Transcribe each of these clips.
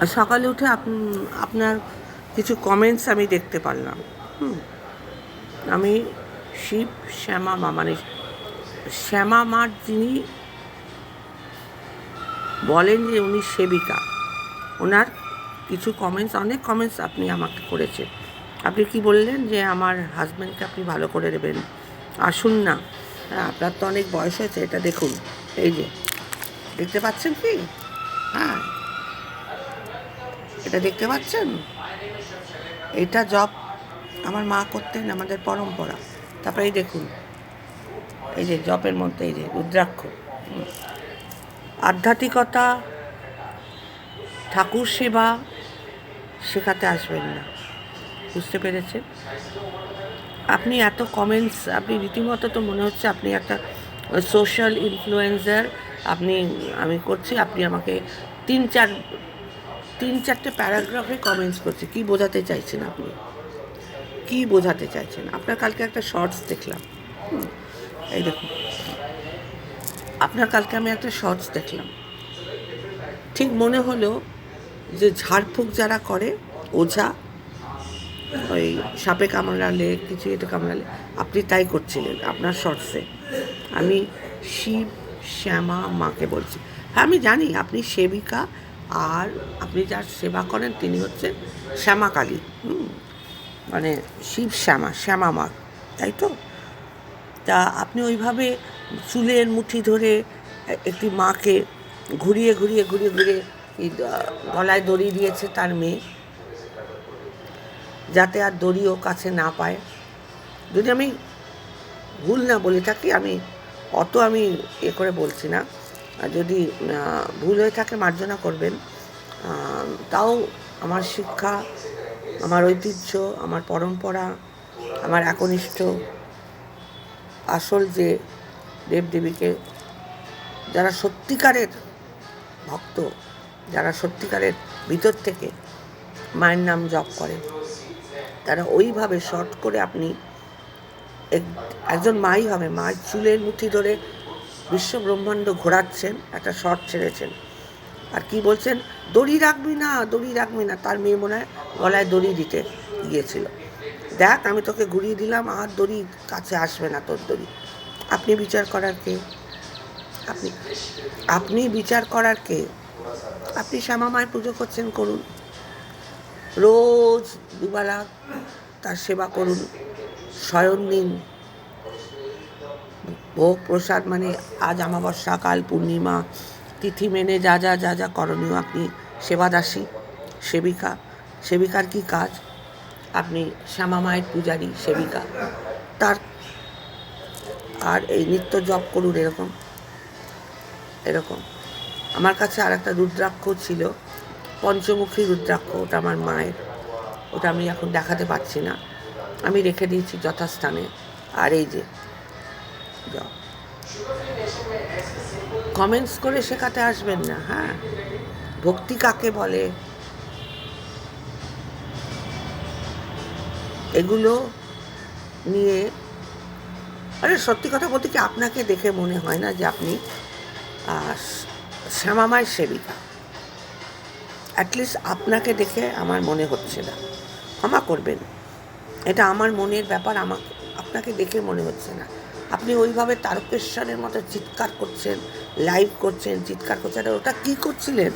আর সকালে উঠে আপ- আপনার কিছু কমেন্টস আমি দেখতে পারলাম। হুম। আমি শিব, শ্যামা মা মানে শ্যামা মার যিনি বলেন যে উনি সেবিকা, ওনার কিছু কমেন্টস অনেক কমেন্টস আপনি আমাকে করেছেন। আপনি কি বললেন যে আমার হাজব্যান্ডকে আপনি ভালো করে দেবেন আসুন না। হ্যাঁ আপনার তো অনেক বয়স হয়েছে, এটা দেখুন। এই যে, দেখতে পাচ্ছেন কি? হ্যাঁ। এটা দেখতে পাচ্ছেন? এটা জব আমার মা করতেন আমাদের পরম্পরা। তারপরে এই দেখুন, এই যে জপের মধ্যে এই যে রুদ্রাক্ষ। আধ্যাত্মিকতা, ঠাকুর সেবা শেখাতে আসবেন না। বুঝতে পেরেছেন? আপনি এত কমেন্টস আপনি রীতিমতো তো মনে হচ্ছে আপনি একটা সোশ্যাল ইনফ্লুয়েন্সার আপনি, আমি করছি, আপনি আমাকে তিন চার তিন চারটে প্যারাগ্রাফে কমেন্টস করছে। কি বোঝাতে চাইছেন আপনি? কি বোঝাতে চাইছেন? আপনার কালকে একটা শর্টস দেখলাম। এই দেখুন। আপনার কালকে আমি একটা শর্টস দেখলাম। ঠিক মনে হলো যে ঝাড়ফুঁক যারা করে, ওঝা, ওই সাপে কামড়ালে, কিছু এটা কামড়ালে, আপনি তাই করছিলেন আপনার শর্টসে আমি শিব, শ্যামা, মাকে বলছি। হ্যাঁ আমি জানি, আপনি সেবিকা আর আপনি যার সেবা করেন তিনি হচ্ছেন শ্যামা কালী। হুম মানে শিব শ্যামা শ্যামা মা তাই তো? তা আপনি ওইভাবে চুলের মুঠি ধরে একটি মাকে ঘুরিয়ে ঘুরিয়ে ঘুরিয়ে ঘুরিয়ে গলায় দড়ি দিয়েছে তার মেয়ে, যাতে আর দড়িও কাছে না পায়। যদি আমি ভুল না বলে থাকি, আমি অত আমি এ করে বলছি না। যদি ভুল হয়ে থাকে মার্জনা করবেন তাও আমার শিক্ষা, আমার ঐতিহ্য, আমার পরম্পরা, আমার একনিষ্ঠ, আসল যে দেবদেবীকে, যারা সত্যিকারের ভক্ত, যারা সত্যিকারের ভিতর থেকে মায়ের নাম জপ করে তারা ওইভাবে শর্ট করে আপনি এক- একজন মাই হবে, মায়ের চুলের মুঠি ধরে বিশ্ব ব্রহ্মাণ্ড ঘোরাচ্ছেন, একটা শর্ট ছেড়েছেন। আর কি বলছেন? দড়ি রাখবি না, দড়ি রাখবি না। তার মেয়ে মনে হয় গলায় দড়ি দিতে গিয়েছিল। দেখ, আমি তোকে ঘুরিয়ে দিলাম, আর দড়ি কাছে আসবে না তোর দড়ি। আপনি বিচার করার কে? আপনি আপনি বিচার করার কে? আপনি শ্যামা মায়ের পুজো করছেন, করুন। রোজ দুবেলা তার সেবা করুন। শয়ন দিন ভোগ প্রসাদ মানে আজ অমাবস্যা, কাল পূর্ণিমা, তিথি মেনে যা যা যা যা করণীয় আপনি সেবাদাসী, সেবিকা, সেবিকার কি কাজ? আপনি শ্যামা মায়ের পূজারী, সেবিকা। তার আর এই নিত্য জপ করুন এরকম এরকম। আমার কাছে আর একটা রুদ্রাক্ষ ছিল, পঞ্চমুখী রুদ্রাক্ষ, ওটা আমার মায়ের। ওটা আমি এখন দেখাতে পারছি না। আমি রেখে দিয়েছি যথাস্থানে। আর এই যে কমেন্টস করে শেখাতে আসবেন না হ্যাঁ? ভক্তি কাকে বলে? এগুলো নিয়ে আরে সত্যি কথা বলতে কি আপনাকে দেখে মনে হয় না যে আপনি আহ, শ্যামামায়ের সেবিকা? অ্যাটলিস্ট আপনাকে দেখে আমার মনে হচ্ছে না। ক্ষমা করবেন। এটা আমার মনের ব্যাপার আমার আপনাকে দেখে মনে হচ্ছে না। আপনি ওইভাবে তারকেশ্বরের মতো চিৎকার করছেন লাইভ করছেন, চিৎকার করছেন ওটা কী করছিলেন?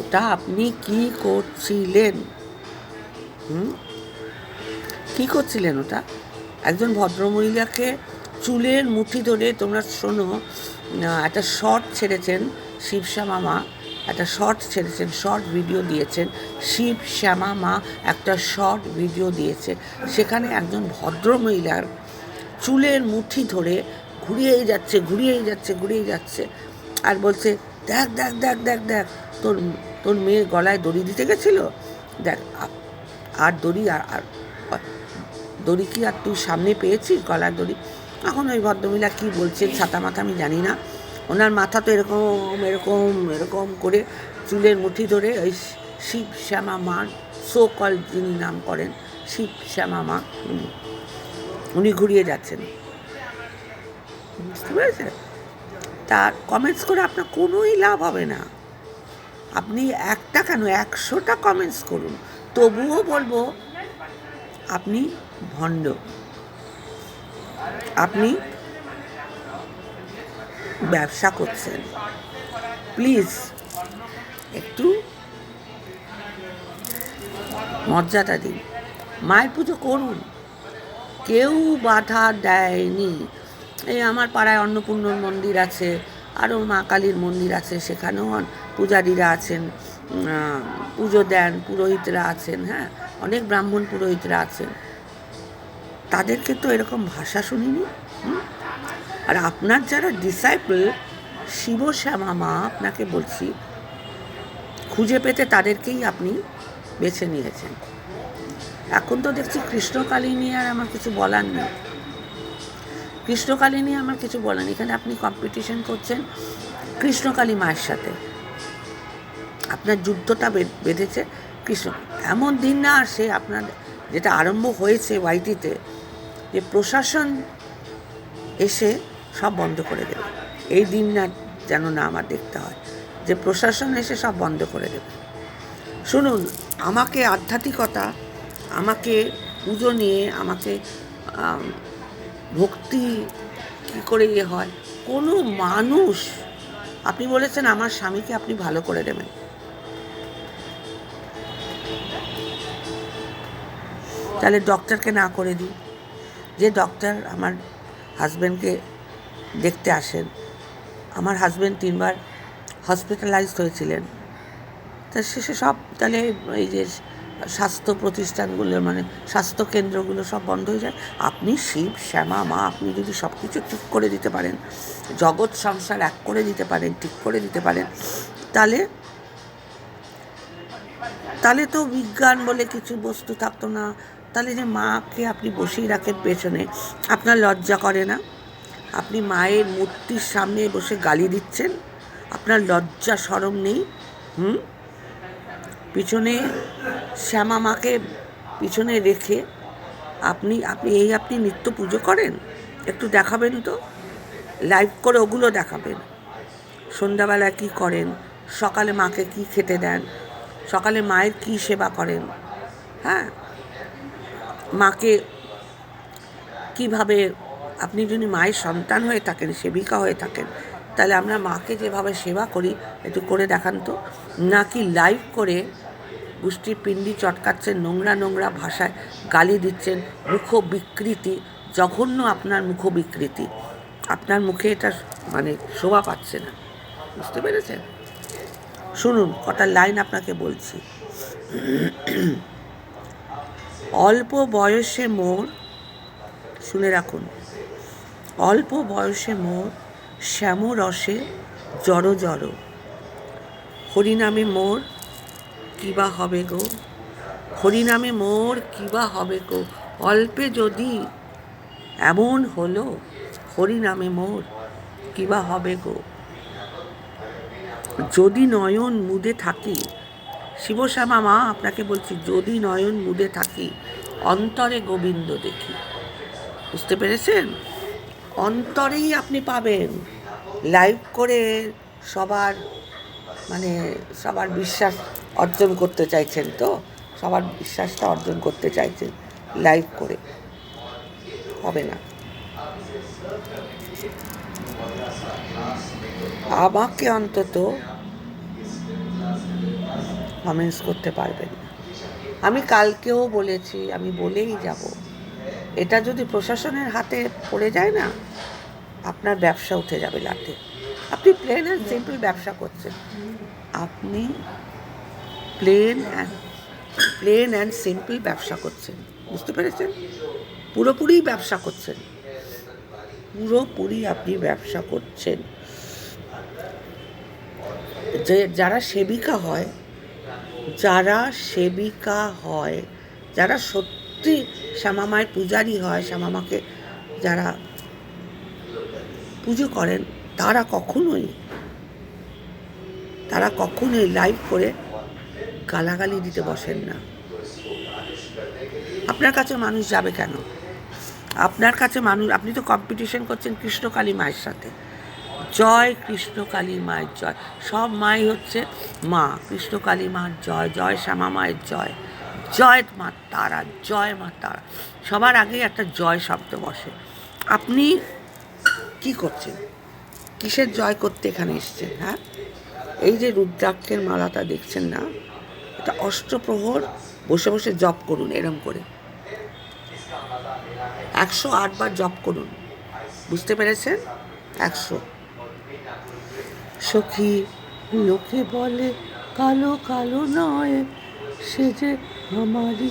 ওটা আপনি কি করছিলেন? হুম? কী করছিলেন ওটা? একজন ভদ্রমহিলাকে চুলের মুঠি ধরে তোমরা শোনো একটা শর্ট ছেড়েছেন শিব শ্যামা মা, একটা শর্ট ছেড়েছেন শর্ট ভিডিও দিয়েছেন শিব শ্যামা মা একটা শর্ট ভিডিও দিয়েছে। সেখানে একজন ভদ্রমহিলার চুলের মুঠি ধরে ঘুরিয়েই যাচ্ছে ঘুরিয়েই যাচ্ছে ঘুরিয়েই যাচ্ছে। আর বলছে, দেখ দেখ দেখ দেখ দেখ, তোর তোর মেয়ে গলায় দড়ি দিতে গেছিল? দেখ আর দড়ি, আর আর, দড়ি কি আর তুই সামনে পেয়েছিস গলার দড়ি? এখন ওই ভদ্রমহিলা কী বলছেন ছাতা মাথা আমি জানি না। ওনার মাথা তো এরকম এরকম এরকম করে চুলের মুঠি ধরে ওই শিব শ্যামা মা সো কল যিনি নাম করেন শিব শ্যামা মা উনি ঘুরিয়ে যাচ্ছেন। বুঝতে পেরেছেন? তা কমেন্টস করে আপনার কোনোই লাভ হবে না। আপনি একটা কেন? একশোটা কমেন্টস করুন। তবুও বলব, আপনি ভণ্ড। আপনি ব্যবসা করছেন। প্লিজ, একটু মর্যাদা দিন। মায়ের পুজো করুন। কেউ বাধা দেয়নি। এই আমার পাড়ায় অন্নপূর্ণর মন্দির আছে, আরও মা কালীর মন্দির আছে, সেখানেও পূজারীরা আছেন পুজো দেন, পুরোহিতরা আছেন হ্যাঁ অনেক ব্রাহ্মণ পুরোহিতরা আছেন। তাদেরকে তো এরকম ভাষা শুনিনি? আর আপনার যারা ডিসাইপল শিবশ্যামা মা, আপনাকে বলছি, খুঁজে পেতে তাদেরকেই আপনি বেছে নিয়েছেন। এখন তো দেখছি কৃষ্ণকালী নিয়ে আর আমার কিছু বলার নেই। কৃষ্ণকালী নিয়ে আমার কিছু বলার নেই। এখানে আপনি কম্পিটিশন করছেন কৃষ্ণকালী মায়ের সাথে। আপনার যুদ্ধটা বেঁধেছে কৃষ্ণ। এমন দিন না আসে আপনার যেটা আরম্ভ হয়েছে ওয়াইটিতে যে প্রশাসন এসে সব বন্ধ করে দেবে। এই দিন না যেন না আমার দেখতে হয়। যে প্রশাসন এসে সব বন্ধ করে দেবে। শুনুন, আমাকে আধ্যাত্মিকতা আমাকে পুজো নিয়ে আমাকে ভক্তি কী করে ইয়ে হয়? কোনো মানুষ, আপনি বলেছেন আমার স্বামীকে আপনি ভালো করে দেবেন। তাহলে ডক্টরকে না করে দিই। যে ডক্টর আমার হাজব্যান্ডকে দেখতে আসেন। আমার হাজব্যান্ড তিনবার হসপিটালাইজড হয়েছিলেন। তা শেষে সব, তাহলে এই যে স্বাস্থ্য প্রতিষ্ঠানগুলো মানে স্বাস্থ্য কেন্দ্রগুলো সব বন্ধ হয়ে যায়। আপনি শিব, শ্যামা, মা, আপনি যদি সব কিছু ঠিক করে দিতে পারেন, জগৎ সংসার এক করে দিতে পারেন, ঠিক করে দিতে পারেন, তাহলে তাহলে তো বিজ্ঞান বলে কিছু বস্তু থাকতো না। তাহলে যে মাকে আপনি বসেই রাখেন পেছনে, আপনার লজ্জা করে না? আপনি মায়ের মূর্তির সামনে বসে গালি দিচ্ছেন? আপনার লজ্জা, সরম নেই? হুম? পিছনে শ্যামা মাকে পিছনে রেখে আপনি আপনি, এই আপনি নিত্য পুজো করেন? একটু দেখাবেন তো? লাইভ করে ওগুলো দেখাবেন। সন্ধ্যাবেলা কি করেন? সকালে মাকে কি খেতে দেন? সকালে মায়ের কি সেবা করেন? হ্যাঁ? মাকে কীভাবে আপনি যদি মায়ের সন্তান হয়ে থাকেন, সেবিকা হয়ে থাকেন, তাহলে আমরা মাকে যেভাবে সেবা করি, একটু করে দেখান তো? নাকি লাইভ করে গোষ্ঠীর পিণ্ডি চটকাচ্ছেন, নোংরা নোংরা ভাষায় গালি দিচ্ছেন মুখ বিকৃতি জঘন্য আপনার মুখ বিকৃতি আপনার মুখে এটা মানে শোভা পাচ্ছে না। বুঝতে পেরেছেন? শুনুন, কটা লাইন আপনাকে বলছি। অল্প বয়সে মোর, শুনে রাখুন, অল্প বয়সে মোর শ্যাম রসে জড় জড়। হরিনামে মোর কিবা হবে গো? হরিনামে মোর কিবা হবে গো? অল্পে যদি এমন হলো, হরিনামে মোর কিবা হবে গো? যদি নয়ন মুদে থাকি, শিবশ্যামা মা আপনাকে বলছি, যদি নয়ন মুদে থাকি, অন্তরে গোবিন্দ দেখি। বুঝতে পেরেছেন? অন্তরেই আপনি পাবেন। লাইভ করে সবার মানে সবার বিশ্বাস অর্জন করতে চাইছেন তো? সবার বিশ্বাসটা অর্জন করতে চাইছেন লাইভ করে। হবে না। আমাকে অন্তত কমেন্টস করতে পারবেন আমি কালকেও বলেছি, আমি বলেই যাব। এটা যদি প্রশাসনের হাতে পড়ে যায় না, আপনার ব্যবসা উঠে যাবে লাটে আপনি প্লেন অ্যান্ড সিম্পল ব্যবসা করছেন। আপনি plain and plain and simple ব্যবসা করছেন। বুঝতে পেরেছেন? পুরোপুরি ব্যবসা করছেন। পুরোপুরি আপনি ব্যবসা করছেন। যে, যারা সেবিকা হয়, যারা সেবিকা হয়, যারা সত্যি শ্যামামায়ের পূজারি হয়, শ্যামামাকে যারা পুজো করেন তারা কখনোই তারা কখনোই লাইভ করে গালাগালি দিতে বসেন না। আপনার কাছে মানুষ যাবে কেন? আপনার কাছে মানুষ, আপনি তো কম্পিটিশন করছেন কৃষ্ণকালী মায়ের সাথে। জয় কৃষ্ণ কালী মায়ের জয়। সব মাই হচ্ছে মা, কৃষ্ণ কালী মার জয় জয় শ্যামা মায়ের জয়। জয় মা তারা, জয় মা তারা। সবার আগে একটা জয় শব্দ বসে। আপনি কি করছেন? কিসের জয় করতে এখানে এসছেন হ্যাঁ? এই যে রুদ্রাক্ষের মালাটা দেখছেন না, এটা অষ্টপ্রহর, বসে বসে জপ করুন এরম করে। একশো আটবার জপ করুন, বুঝতে পেরেছেন? একশো। সখী লোকে বলে, কালো কালো নয়, সে যে আমারই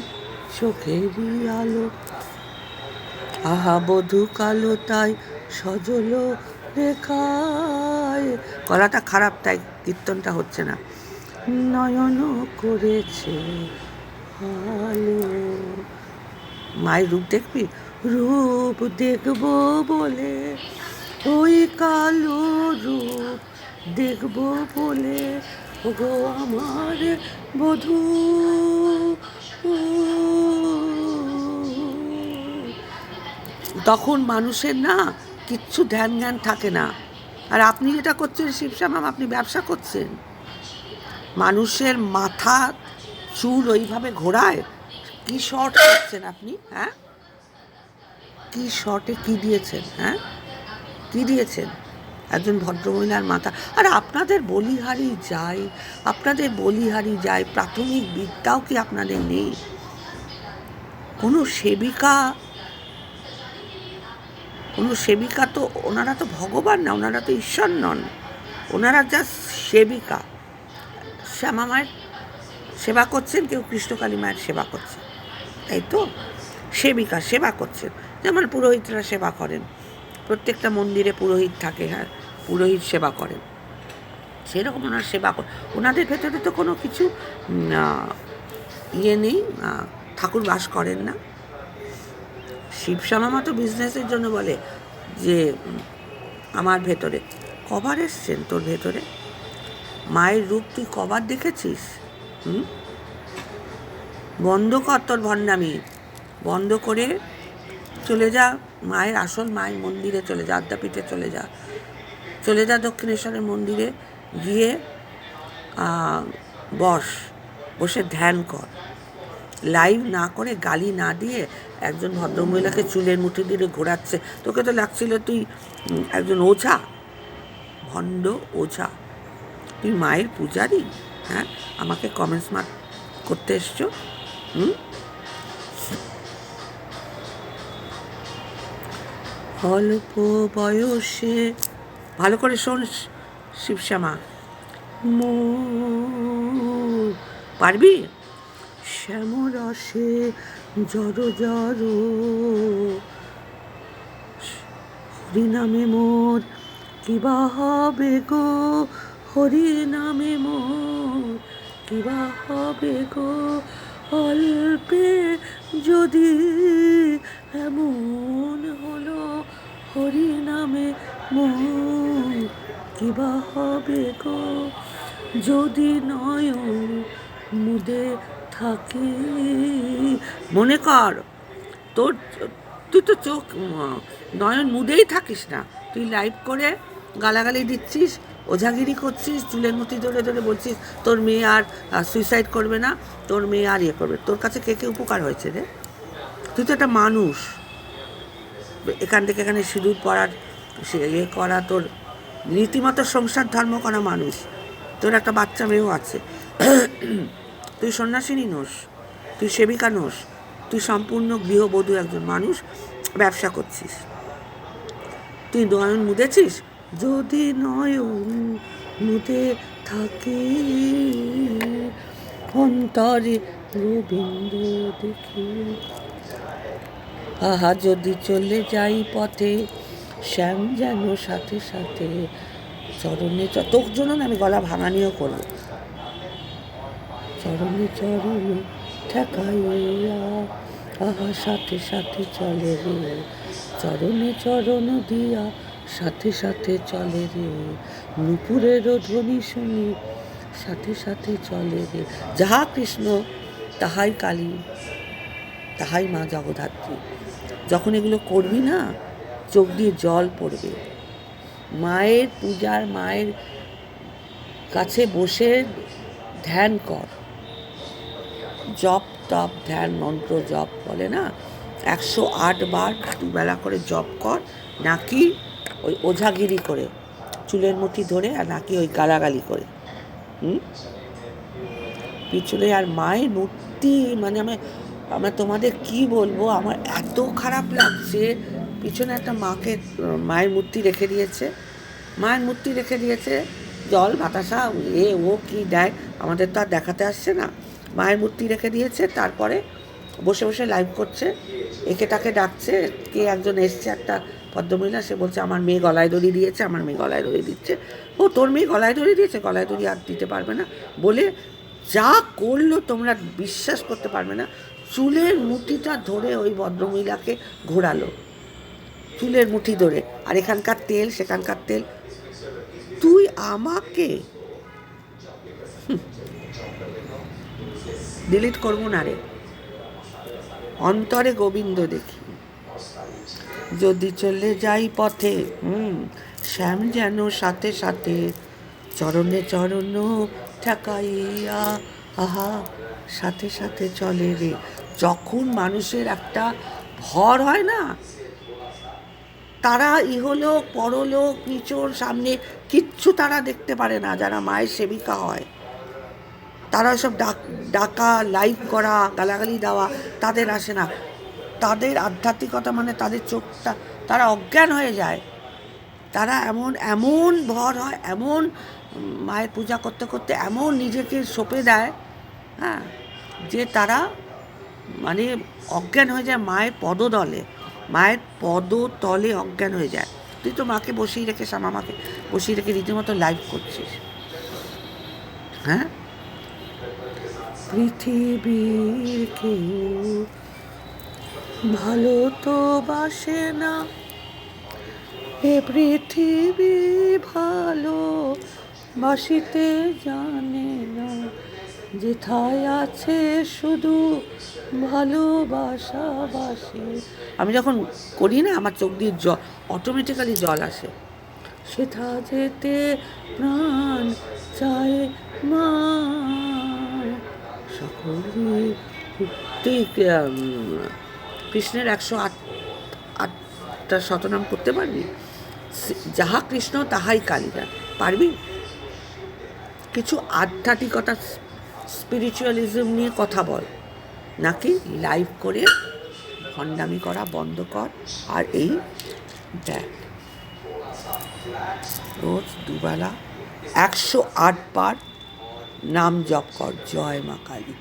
চোখেরই আলো। আহা, বধু কালো তাই সজল রেখায় গলাটা খারাপ, তাই কীর্তনটা হচ্ছে না। নয়ন করেছে আলো মায়ের রূপ দেখবি? রূপ দেখব বলে। ওই কালো রূপ দেখব বলে। ওগো আমার বধূ। তখন মানুষের না কিচ্ছু ধ্যান জ্ঞান থাকে না। আর আপনি যেটা করছেন শিবশ্যামাম আপনি ব্যবসা করছেন। মানুষের মাথা চুল ওইভাবে ঘোরায়, কি শর্ট করছেন আপনি হ্যাঁ? কি শর্টে কি দিয়েছেন হ্যাঁ? কি দিয়েছেন? একজন ভদ্রমহিলার মাথা। আর আপনাদের বলিহারি যায়, আপনাদের বলিহারি যায়, প্রাথমিক বিদ্যাও কি আপনাদের নেই? কোনো সেবিকা কোনো সেবিকা তো, ওনারা তো ভগবান না, ওনারা তো ঈশ্বর নন। ওনারা যা সেবিকা। শ্যামা মায়ের সেবা করছেন, কেউ কৃষ্ণকালী মায়ের সেবা করছেন তাই তো? সেবিকা সেবা করছেন। যেমন পুরোহিতরা সেবা করেন। প্রত্যেকটা মন্দিরে পুরোহিত থাকে হ্যাঁ পুরোহিত সেবা করেন। সেরকম ওনার সেবা করেন ওনাদের ভেতরে তো কোনো কিছু ইয়ে নেই ঠাকুর বাস করেন না। শিবশ্যামা তো বিজনেসের জন্য বলে যে, আমার ভেতরে। কবার এসছেন তোর ভেতরে? মায়ের রূপ তুই কবার দেখেছিস? হুম? বন্ধ কর তোর ভণ্ডামি। বন্ধ করে চলে যা, মায়ের আসল মায়ের মন্দিরে চলে যা, আদ্যাপীঠে চলে যা। চলে যা দক্ষিণেশ্বরের মন্দিরে, গিয়ে বস, বসে ধ্যান কর। লাইভ না করে গালি না দিয়ে একজন ভদ্রমহিলাকে চুলের মুঠি দিয়ে ঘোরাচ্ছে। তোকে তো লাগছিল তুই একজন ওঝা, ভণ্ড ওঝা। তুই মায়ের পূজারি? হ্যাঁ আমাকে কমেন্টস মার্ক করতে এসছো? হুম? অল্প বয়সে, ভালো করে শোন শিবশ্যামা। পারবি? শ্যামরসে জড় জড়। হরি নামে মোর কিবা হবে গো? হরি নামে মোর কিবা হবে গো? অল্পে যদি এমন হলো, হরি নামে মোর কিবা হবে গো? যদি নয়ন মুদে থাকে। মনে কর, তোর, তুই তো চোখ, নয়ন মুদেই থাকিস না। তুই লাইভ করে গালাগালি দিচ্ছিস, ওঝাগিরি করছিস, চুলের মুঠি ধরে ধরে বলছিস, তোর মেয়ে আর সুইসাইড করবে না, তোর মেয়ে আর ইয়ে করবে তোর কাছে কে কে উপকার হয়েছে রে? তুই তো একটা মানুষ। এখান থেকে এখানে সিঁদুর পড়ার ইয়ে করা তোর রীতিমতো সংসার ধর্ম করা মানুষ। তোর একটা বাচ্চা মেয়েও আছে। তুই সন্ন্যাসিনী নোস, তুই সেবিকা নোস, তুই সম্পূর্ণ গৃহবধূ একজন মানুষ, ব্যবসা করছিস। তুই নয়ন মুদেছিস? যদি নয়ন মুদে থাকে, অন্তরে গোবিন্দ দেখি। আহা, যদি চলে যাই পথে, শ্যাম যেন সাথে সাথে, চরণে তোর জন্য আমি গলা ভাঙানিও করব চরণে চরণ ঠেকাইয়া, আহা, সাথে সাথে চলে রে। চরণে চরণ দিয়া, সাথে সাথে চলে রে। নুপুরেরও ধ্বনি শুনি, সাথে সাথে চলে রে। যাহা কৃষ্ণ, তাহাই কালী, তাহাই মা জগদ্ধাত্রী। যখন এগুলো করবি না, চোখ দিয়ে জল পড়বে। মায়ের পূজার, মায়ের কাছে বসে ধ্যান কর। জপ তপ, ধ্যান মন্ত্র, জপ বলে না? একশো আট বার দুবেলা করে জপ কর, নাকি ওই ওঝাগিরি করে, চুলের মুঠি ধরে আর নাকি ওই গালাগালি করে। হুম? পিছনে আর মায়ের মূর্তি মানে আমি আমি তোমাদের কি বলব? আমার এত খারাপ লাগছে। পিছনে একটা মাকে, মায়ের মূর্তি রেখে দিয়েছে। মায়ের মূর্তি রেখে দিয়েছে, জল, বাতাসা, এ, ও, কি দেয়? আমাদের তো আর দেখাতে আসছে না। মায়ের মূর্তি রেখে দিয়েছে, তারপরে বসে বসে লাইভ করছে। একে তাকে ডাকছে, কে একজন এসছে একটা ভদ্রমহিলা, সে বলছে, আমার মেয়ে গলায় দড়ি দিয়েছে, আমার মেয়ে গলায় দড়ি দিচ্ছে। ও, তোর মেয়ে গলায় দড়ি দিয়েছে? গলায় দড়ি আর দিতে পারবে না? বলে, যা করল তোমরা বিশ্বাস করতে পারবে না। চুলের মুঠিটা ধরে ওই ভদ্রমহিলাকে ঘোরালো। চুলের মুঠি ধরে। আর এখানকার তেল, সেখানকার তেল। তুই আমাকে ডিলিট করব না রে। অন্তরে গোবিন্দ দেখি। যদি চলে যাই পথে, হুম, শ্যাম যেন সাথে সাথে চরণে চরণ ঠেকাইয়া, আহা, সাথে সাথে চলে রে। যখন মানুষের একটা ভর হয় না, তারা ইহলোক, পরলোক, নিচোর, সামনে কিচ্ছু তারা দেখতে পারে না, যারা মায়ের সেবিকা হয়। তারা সব ডাক, ডাকা লাইভ করা, গালাগালি দেওয়া, তাদের আসে না। তাদের আধ্যাত্মিকতা মানে তাদের চোখটা, তারা অজ্ঞান হয়ে যায়। তারা এমন এমন ভর হয়, এমন মায়ের পূজা করতে করতে এমন নিজেকে সঁপে দেয় হ্যাঁ যে তারা মানে অজ্ঞান হয়ে যায়, মায়ের পদদলে মায়ের পদতলে অজ্ঞান হয়ে যায়। তুই তো মাকে বসিয়ে রেখে শ্যামা মাকে বসিয়ে রেখে রীতিমতো লাইভ করছিস। হ্যাঁ? পৃথিবীর কেউ ভালো তো বাসে না। এ পৃথিবী ভালো, বাসিতে জানে না। যেথায় আছে শুধু ভালোবাসা বাসে। আমি যখন করি না, আমার চোখ দিয়ে জল অটোমেটিক্যালি জল আসে। সেথা যেতে প্রাণ চায় মা। তুই কৃষ্ণের একশো আট আটটা শতনাম করতে পারবি? যাহা কৃষ্ণ, তাহাই কালীরা। পারবি? কিছু আধ্যাত্মিকতা স্পিরিচুয়ালিজম নিয়ে কথা বল। নাকি লাইভ করে ভণ্ডামি করা বন্ধ কর? আর এই দেখ, রোজ দুবেলা একশো আট বার নাম জপ কর। জয় মা কালী,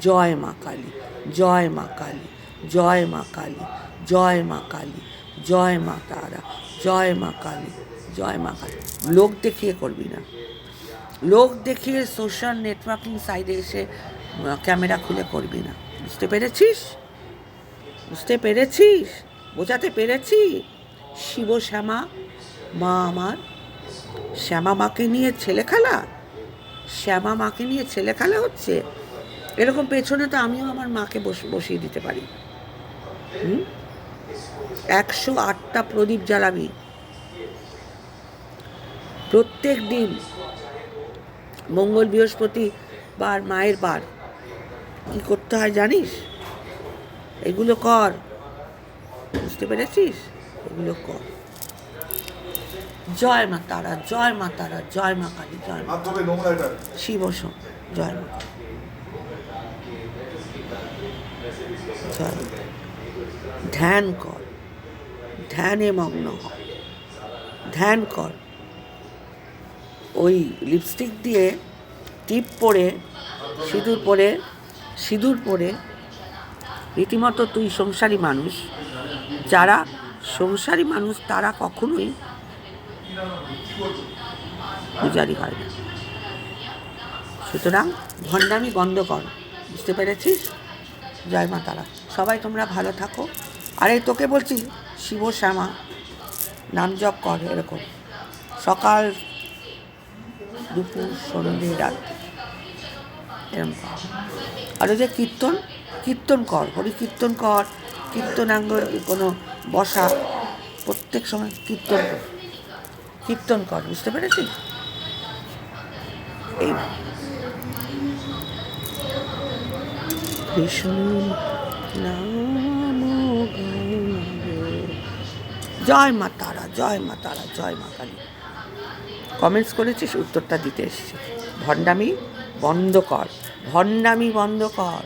জয় মা কালী, জয় মা কালী, জয় মা কালী, জয় মা কালী, জয় মা তারা, জয় মা কালী, জয় মা কালী। লোক দেখিয়ে করবি না। লোক দেখিয়ে সোশ্যাল নেটওয়ার্কিং সাইডে এসে ক্যামেরা খুলে করবি না। বুঝতে পেরেছিস? বুঝতে পেরেছিস? বোঝাতে পেরেছি? শিব শ্যামা মা আমার, শ্যামা মাকে নিয়ে ছেলে খেলা শ্যামা মাকে নিয়ে ছেলে খেলা হচ্ছে, এরকম পেছনে তো আমিও আমার মাকে বস- বসিয়ে দিতে পারি। হুম? একশো আটটা প্রদীপ জ্বালাবি। প্রত্যেক দিন, মঙ্গল বৃহস্পতি বার মায়ের বার। কি করতে হয় জানিস? এগুলো কর। বুঝতে পেরেছিস? এগুলো কর। জয় মা তারা জয় মা তারা জয় মা কালী জয় মা শিব জয় মা জয়। ধ্যান কর ধ্যানে মগ্ন হ। ধ্যান কর। ওই লিপস্টিক দিয়ে টিপ পরে সিঁদুর পরে সিঁদুর পরে রীতিমতো তুই সংসারী মানুষ। যারা সংসারী মানুষ তারা কখনোই পূজারি হয় না। সুতরাং ভণ্ডামি বন্ধ কর। বুঝতে পেরেছিস? জয় মা তারা। সবাই তোমরা ভালো থাকো। আর তোকে বলছি, শিব শ্যামা, নাম জপ কর এরকম। সকাল দুপুর সন্ধ্যে রাত। এরকম কর। আর যে কীর্তন কীর্তন কর, হরি কীর্তন কর। কীর্তনাঙ্গ কোনো বসা, প্রত্যেক সময় কীর্তন কর। কীর্তন কর, বুঝতে পেরেছিস এই জয় মা তারা, জয় মা তারা, জয় মা কালী। কমেন্টস করেছিস? উত্তরটা দিতে এসছি। ভণ্ডামি বন্ধ কর, ভণ্ডামি বন্ধ কর।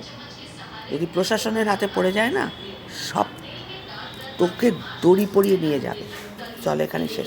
যদি প্রশাসনের হাতে পড়ে যায় না, সব তোকে দড়ি পরিয়ে নিয়ে যাবে। চল, এখানে শেষ।